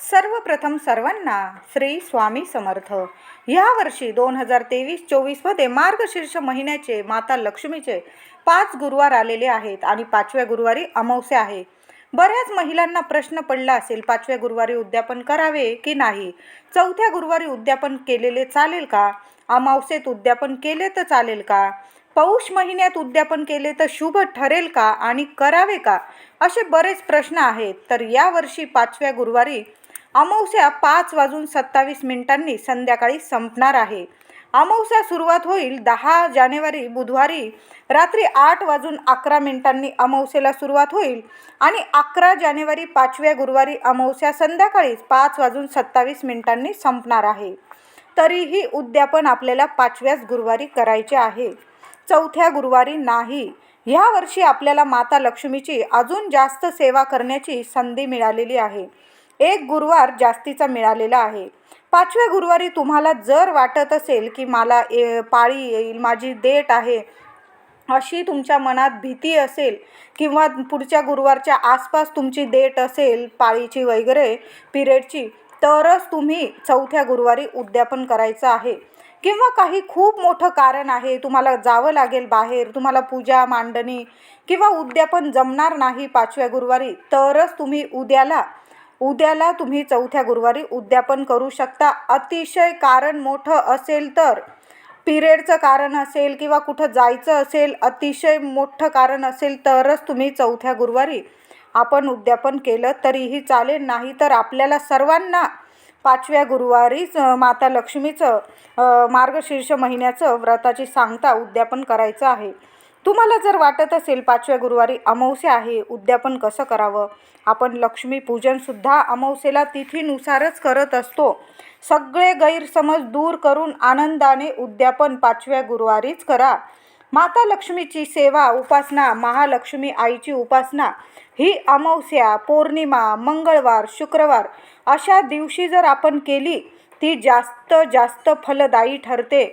सर्वप्रथम सर्वांना श्री स्वामी समर्थ. ह्या वर्षी दोन हजार तेवीस चोवीसमध्ये मार्गशीर्ष महिन्याचे माता लक्ष्मीचे पाच गुरुवार आलेले आहेत आणि पाचव्या गुरुवारी अमावस्या आहे. बऱ्याच महिलांना प्रश्न पडला असेल पाचव्या गुरुवारी उद्यापन करावे की नाही? चौथ्या गुरुवारी उद्यापन केलेले चालेल का? अमावस्येत उद्यापन केले तर चालेल का? पौष महिन्यात उद्यापन केले तर शुभ ठरेल का आणि करावे का? असे बरेच प्रश्न आहेत. तर यावर्षी पाचव्या गुरुवारी अमावस्या पाच वाजून सत्तावीस मिनिटांनी संध्याकाळी संपणार आहे. अमावस्या सुरुवात होईल दहा जानेवारी बुधवारी. रात्री आठ वाजून अकरा मिनिटांनी अमावस्येला सुरुवात होईल आणि अकरा जानेवारी पाचव्या गुरुवारी अमावस्या संध्याकाळीच पाच वाजून सत्तावीस मिनिटांनी संपणार आहे. तरीही उद्यापन आपल्याला पाचव्याच गुरुवारी करायचे आहे. चौथ्या गुरुवारी नाही. ह्या वर्षी आपल्याला माता लक्ष्मीची अजून जास्त सेवा करण्याची संधी मिळालेली आहे. एक गुरुवार जास्तीचा मिळालेला आहे. पाचव्या गुरुवारी तुम्हाला जर वाटत असेल की मला ए पाळी येईल माझी डेट आहे अशी तुमच्या मनात भीती असेल किंवा पुढच्या गुरुवारच्या आसपास तुमची डेट असेल पाळीची वगैरे पिरियडची तरच तुम्ही चौथ्या गुरुवारी उद्यापन करायचं आहे. किंवा काही खूप मोठं कारण आहे तुम्हाला जावं लागेल बाहेर तुम्हाला पूजा मांडणी किंवा उद्यापन जमणार नाही पाचव्या गुरुवारी तरच तुम्ही उद्याला उद्याला तुम्ही चौथ्या गुरुवारी उद्यापन करू शकता. अतिशय कारण मोठं असेल तर पिरियडचं कारण असेल किंवा कुठं जायचं असेल अतिशय मोठं कारण असेल तरच तुम्ही चौथ्या गुरुवारी आपण उद्यापन केलं तरीही चालेल. नाही तर आपल्याला सर्वांना पाचव्या गुरुवारीच माता लक्ष्मीचं मार्गशीर्ष महिन्याचं व्रताची सांगता उद्यापन करायचं आहे. तुम्हाला जर वाटत असेल पाचव्या गुरुवारी अमावस्या आहे उद्यापन कसं करावं? आपण लक्ष्मीपूजनसुद्धा अमावस्येला तिथीनुसारच करत असतो. सगळे गैरसमज दूर करून आनंदाने उद्यापन पाचव्या गुरुवारीच करा. माता लक्ष्मीची सेवा उपासना महालक्ष्मी आईची उपासना ही अमावस्या पौर्णिमा मंगळवार शुक्रवार अशा दिवशी जर आपण केली ती जास्त जास्त फलदायी ठरते.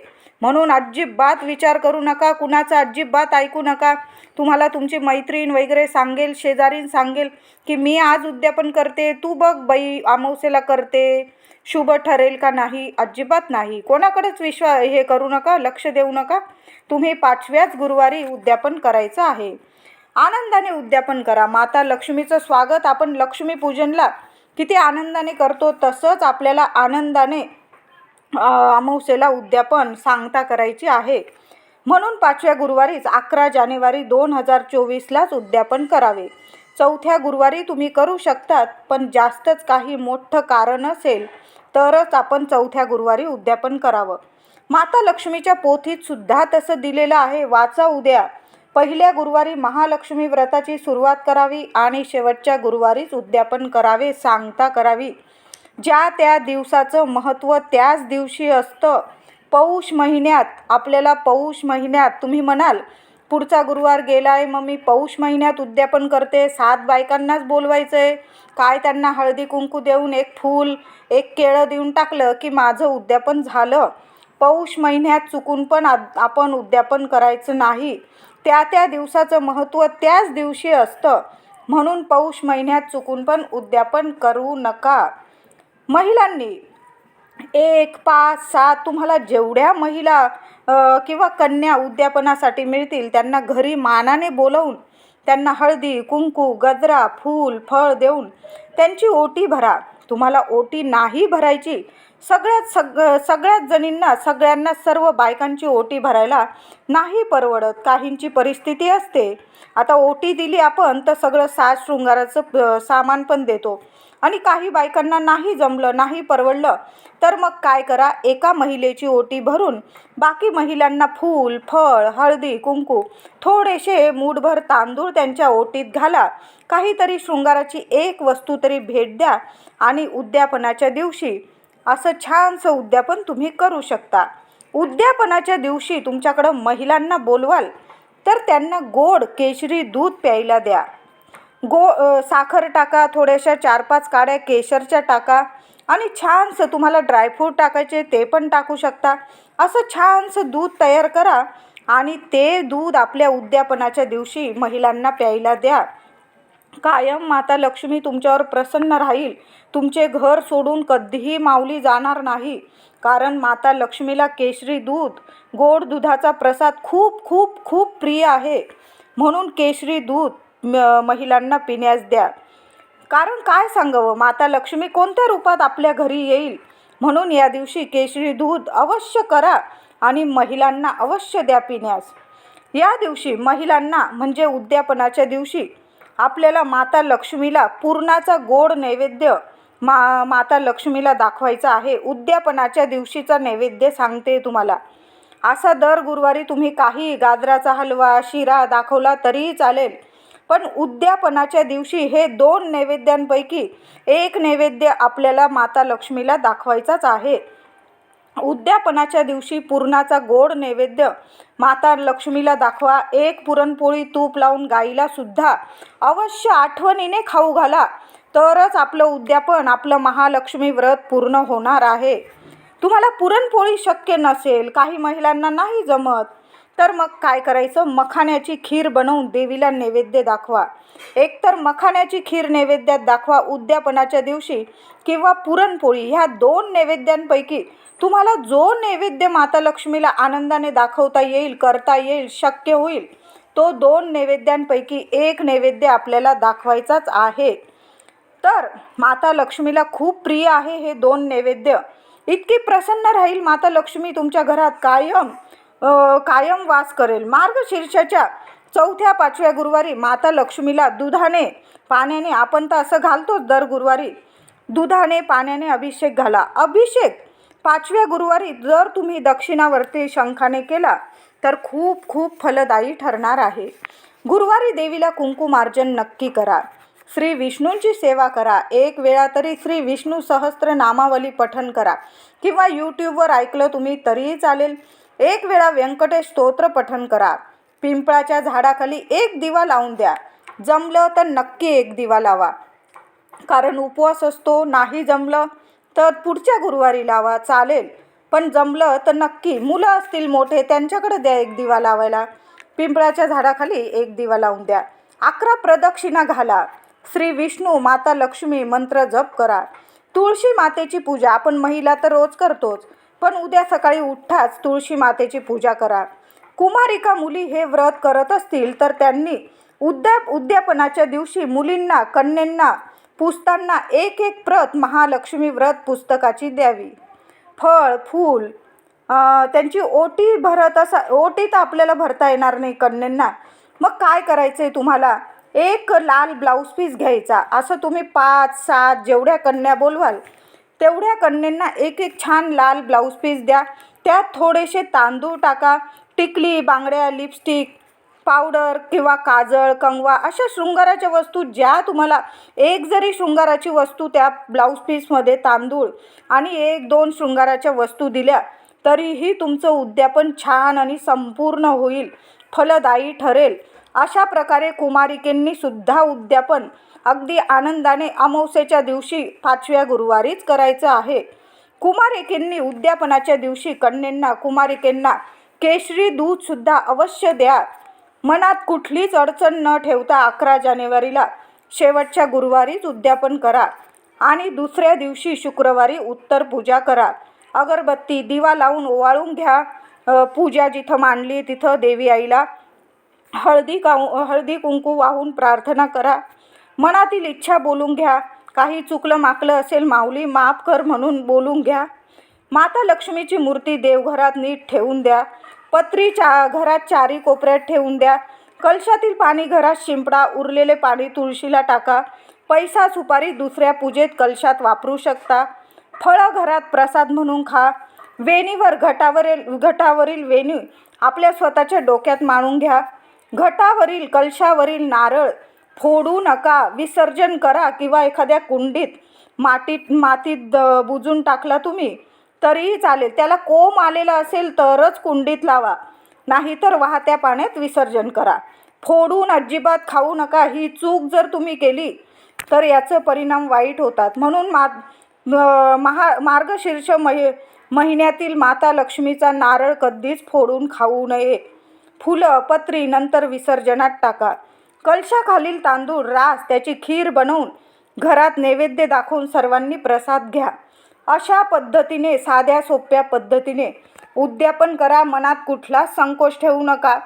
म्हणून अजिबात विचार करू नका कुणाचा अजिबात ऐकू नका. तुम्हाला तुमची मैत्रीण वगैरे सांगेल शेजारीन सांगेल की मी आज उद्यापन करते तू बघ बाई अमावस्येला करते. शुभ ठरेल का नाही? अजिबात नाही. कोणाकडेच विश्वा हे करू नका लक्ष देऊ नका. तुम्ही पाचव्याच गुरुवारी उद्यापन करायचं आहे. आनंदाने उद्यापन करा. माता लक्ष्मीचं स्वागत. आपण लक्ष्मीपूजनला किती आनंदाने करतो तसंच आपल्याला आनंदाने अमावस्येला उद्यापन सांगता करायची आहे. म्हणून पाचव्या गुरुवारीच अकरा जानेवारी दोन हजार चोवीसलाच उद्यापन करावे. चौथ्या गुरुवारी तुम्ही करू शकतात पण जास्तच काही मोठं कारण असेल तरच आपण चौथ्या गुरुवारी उद्यापन करावं. माता लक्ष्मीच्या पोथीत सुद्धा तसं दिलेलं आहे वाचा उद्या. पहिल्या गुरुवारी महालक्ष्मी व्रताची सुरुवात करावी आणि शेवटच्या गुरुवारीच उद्यापन करावे सांगता करावी. ज्या त्या दिवसाचं महत्त्व त्याच दिवशी असतं. पौष महिन्यात आपल्याला पौष महिन्यात तुम्ही म्हणाल पुढचा गुरुवार गेला आहे मग मी पौष महिन्यात उद्यापन करते सात बायकांनाच बोलवायचं आहे काय त्यांना हळदी कुंकू देऊन एक फूल एक केळं देऊन टाकलं की माझं उद्यापन झालं? पौष महिन्यात चुकून पण आ- आपण उद्यापन करायचं नाही. त्या त्या दिवसाचं महत्त्व त्याच दिवशी असतं. म्हणून पौष महिन्यात चुकून पण उद्यापन करू नका. महिलांनी एक पाच सात तुम्हाला जेवढ्या महिला किंवा कन्या उद्यापनासाठी मिळतील त्यांना घरी मानाने बोलवून त्यांना हळदी कुंकू गजरा फूल फळ देऊन त्यांची ओटी भरा. तुम्हाला ओटी नाही भरायची. सगळ्यात सग सगळ्याच जणींना सगळ्यांना सर्व बायकांची ओटी भरायला नाही परवडत. काहींची परिस्थिती असते. आता ओटी दिली आपण तर सगळं साज शृंगाराचं सामान पण देतो. आणि काही बायकांना नाही जमलं नाही परवडलं तर मग काय करा? एका महिलेची ओटी भरून बाकी महिलांना फूल फळ हळदी कुंकू थोडेसे मूठभर तांदूळ त्यांच्या ओटीत घाला. काहीतरी शृंगाराची एक वस्तू तरी भेट द्या आणि उद्यापनाच्या दिवशी असं छानसं उद्यापन तुम्ही करू शकता. उद्यापनाच्या दिवशी तुमच्याकडं महिलांना बोलवाल तर त्यांना गोड केशरी दूध प्यायला द्या. गो साखर टाका थोड्याशा चार पाच काड्या केशरच्या टाका आणि छानसं तुम्हाला ड्रायफ्रूट टाकायचे ते पण टाकू शकता. असं छानसं दूध तयार करा आणि ते दूध आपल्या उद्यापनाच्या दिवशी महिलांना प्यायला द्या. कायम माता लक्ष्मी तुमच्यावर प्रसन्न राहील. तुमचे घर सोडून कधीही माऊली जाणार नाही. कारण माता लक्ष्मीला केशरी दूध गोड दुधाचा प्रसाद खूप खूप खूप प्रिय आहे. म्हणून केशरी दूध महिलांना पिण्यास द्या. कारण काय सांगावं? माता लक्ष्मी कोणत्या रूपात आपल्या घरी येईल? म्हणून या दिवशी केशरी दूध अवश्य करा आणि महिलांना अवश्य द्या पिण्यास. या दिवशी महिलांना म्हणजे उद्यापनाच्या दिवशी आपल्याला माता लक्ष्मीला पूर्णाचा गोड नैवेद्य मा माता लक्ष्मीला दाखवायचा आहे. उद्यापनाच्या दिवशीचा नैवेद्य सांगते तुम्हाला. असा दर गुरुवारी तुम्ही काही गाजराचा हलवा शिरा दाखवला तरीही चालेल. पण उद्यापनाच्या दिवशी हे दोन नैवेद्यांपैकी एक नैवेद्य आपल्याला माता लक्ष्मीला दाखवायचाच आहे. उद्यापनाच्या दिवशी पुरणाचा गोड नैवेद्य माता लक्ष्मीला दाखवा. एक पुरणपोळी तूप लावून गाईला सुद्धा. अवश्य आठवणीने खाऊ घाला. तरच आपलं उद्यापन आपलं महालक्ष्मी व्रत पूर्ण होणार आहे. तुम्हाला पुरणपोळी शक्य नसेल काही महिलांना नाही जमत. तर मग काय करायचं? मखाण्याची खीर बनवून देवीला नैवेद्य दाखवा. एकतर मखाण्याची खीर नैवेद्यात दाखवा उद्यापनाच्या दिवशी किंवा पुरणपोळी ह्या दोन नैवेद्यांपैकी तुम्हाला जो नैवेद्य माता लक्ष्मीला आनंदाने दाखवता येईल करता येईल शक्य होईल तो दोन नैवेद्यांपैकी एक नैवेद्य आपल्याला दाखवायचाच आहे. तर माता लक्ष्मीला खूप प्रिय आहे हे दोन नैवेद्य. इतकी प्रसन्न राहील माता लक्ष्मी तुमच्या घरात कायम? कायम वास करेल. मार्गशीर्षाच्या चौथ्या पाचव्या गुरुवारी माता लक्ष्मीला दुधाने पाण्याने आपण तर असं घालतोच. दर गुरुवारी दुधाने पाण्याने अभिषेक घाला. अभिषेक पाचव्या गुरुवारी जर तुम्ही दक्षिणावर्ती शंखाने केला तर खूप खूप फलदायी ठरणार आहे. गुरुवारी देवीला कुंकुमार्जन नक्की करा. श्री विष्णूंची सेवा करा. एक वेळा तरी श्री विष्णू सहस्त्र नामावली पठन करा. किंवा यूट्यूबवर ऐकलं तुम्ही तरीही चालेल. एक वेळा व्यंकटेश स्तोत्र पठन करा. पिंपळाच्या झाडाखाली एक दिवा लावून द्या. जमलं तर नक्की एक दिवा लावा. कारण उपवास असतो नाही जमलं तर पुढच्या गुरुवारी लावा चालेल. पण जमलं तर नक्की मुलं असतील मोठे त्यांच्याकडे द्या एक दिवा लावायला. पिंपळाच्या झाडाखाली एक दिवा लावून द्या. अकरा प्रदक्षिणा घाला. श्री विष्णू माता लक्ष्मी मंत्र जप करा. तुळशी मातेची पूजा आपण महिला तर रोज करतोच. पण उद्या सकाळी उठताच तुळशी मातेची पूजा करा. कुमारिका मुली हे व्रत करत असतील तर त्यांनी उद्या उद्यापनाच्या दिवशी मुलींना कन्यांना पुसताना एक एक प्रत महालक्ष्मी व्रत पुस्तकाची द्यावी. फळ फूल त्यांची ओटी भरत असा ओटी तर आपल्याला भरता येणार नाही कन्यांना. मग काय करायचं आहे तुम्हाला? एक लाल ब्लाऊज पीस घ्यायचा. असं तुम्ही पाच सात जेवढ्या कन्या बोलवाल तेवढ्या कन्यांना एक एक छान लाल ब्लाऊज पीस द्या. त्यात थोडेसे तांदूळ टाका. टिकली बांगड्या लिपस्टिक पावडर किंवा काजळ कंगवा अशा शृंगाराच्या वस्तू ज्या तुम्हाला एक जरी शृंगाराची वस्तू त्या ब्लाऊज पीसमध्ये तांदूळ आणि एक दोन शृंगाराच्या वस्तू दिल्या तरीही तुमचं उद्यापन छान आणि संपूर्ण होईल. फलदायी ठरेल. अशा प्रकारे कुमारिकेंनी सुद्धा उद्यापन अगदी आनंदाने अमावस्येच्या दिवशी पाचव्या गुरुवारीच करायचं आहे. कुमारिकेंनी उद्यापनाच्या दिवशी कन्येंना कुमारिकेंना केशरी दूधसुद्धा अवश्य द्या. मनात कुठलीच अडचण न ठेवता अकरा जानेवारीला शेवटच्या गुरुवारीच उद्यापन करा आणि दुसऱ्या दिवशी शुक्रवारी उत्तर पूजा करा. अगरबत्ती दिवा लावून ओवाळून घ्या. पूजा जिथं मांडली तिथं देवी आईला हळदी काऊ हळदी कुंकू वाहून प्रार्थना करा. मनातील इच्छा बोलून घ्या. काही चुकलं माकलं असेल माऊली माफ कर म्हणून बोलून घ्या. माता लक्ष्मीची मूर्ती देवघरात नीट ठेवून द्या. पत्री चा घरात चारी कोपऱ्यात ठेवून द्या. कलशातील पाणी घरात शिंपडा उरलेले पाणी तुळशीला टाका. पैसा सुपारी दुसऱ्या पूजेत कलशात वापरू शकता. फळं घरात प्रसाद म्हणून खा. वेणीवर घटावरील घटावरील वेणी आपल्या स्वतःच्या डोक्यात मांडून घ्या. घटावरील कलशावरील नारळ फोडू नका विसर्जन करा किंवा एखाद्या कुंडीत मातीत मातीत द- बुजून टाकला तुम्ही तरीही चालेल. त्याला कोंब आलेला असेल तरच कुंडीत लावा. नाहीतर वाहत्या पाण्यात विसर्जन करा. फोडून अजिबात खाऊ नका. ही चूक जर तुम्ही केली तर याचं परिणाम वाईट होतात. म्हणून मा महा मार्गशीर्ष महि महिन्यातील माता लक्ष्मीचा नारळ कधीच फोडून खाऊ नये. फुलं पत्री नंतर विसर्जनात टाका. कलशाखालील तांदूळ रास त्याची खीर बनवून घरात नैवेद्य दाखवून सर्वांनी प्रसाद घ्या. अशा पद्धतीने साध्या सोप्या पद्धतीने उद्यापन करा. मनात कुठला संकोच ठेवू नका.